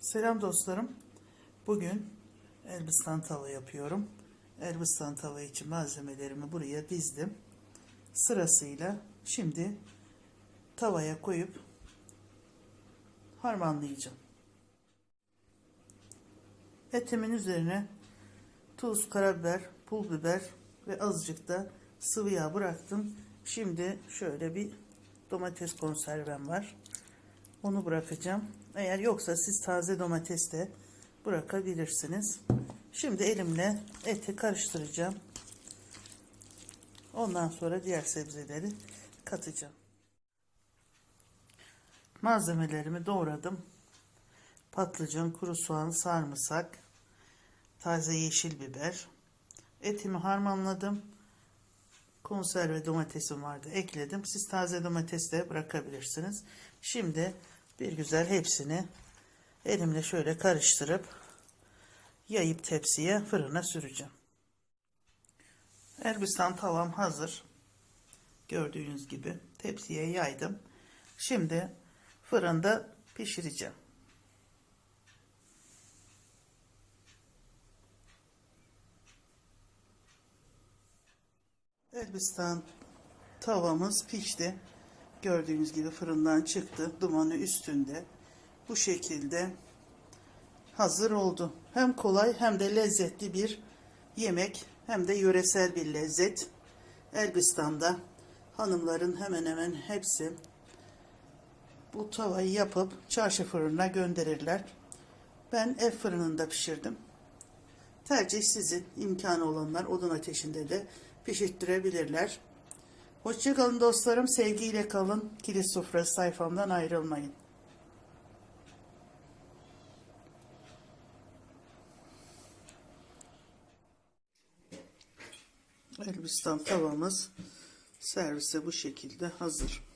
Selam dostlarım. Bugün Elbistan tava yapıyorum. Elbistan tava için malzemelerimi buraya dizdim. Sırasıyla şimdi tavaya koyup harmanlayacağım. Etimin üzerine tuz, karabiber, pul biber ve azıcık da sıvı yağ bıraktım. Şimdi şöyle bir domates konservem var. Onu bırakacağım. Eğer yoksa siz taze domates de bırakabilirsiniz. Şimdi elimle eti karıştıracağım. Ondan sonra diğer sebzeleri katacağım. Malzemelerimi doğradım. Patlıcan, kuru soğan, sarımsak, taze yeşil biber. Etimi harmanladım. Konserve domatesim vardı. Ekledim. Siz taze domates de bırakabilirsiniz. Şimdi bir güzel hepsini elimle şöyle karıştırıp yayıp tepsiye fırına süreceğim. Elbistan tavam hazır. Gördüğünüz gibi tepsiye yaydım. Şimdi fırında pişireceğim. Elbistan tavamız pişti. Gördüğünüz gibi fırından çıktı. Dumanı üstünde. Bu şekilde hazır oldu. Hem kolay hem de lezzetli bir yemek. Hem de yöresel bir lezzet. Elbistan'da hanımların hemen hemen hepsi bu tavayı yapıp çarşı fırınına gönderirler. Ben ev fırınında pişirdim. Tercih sizin. imkanı olanlar odun ateşinde de pişirttirebilirler. Hoşçakalın dostlarım. Sevgiyle kalın. Kilit sofrası sayfamdan ayrılmayın. Elbistan tavamız servise bu şekilde hazır.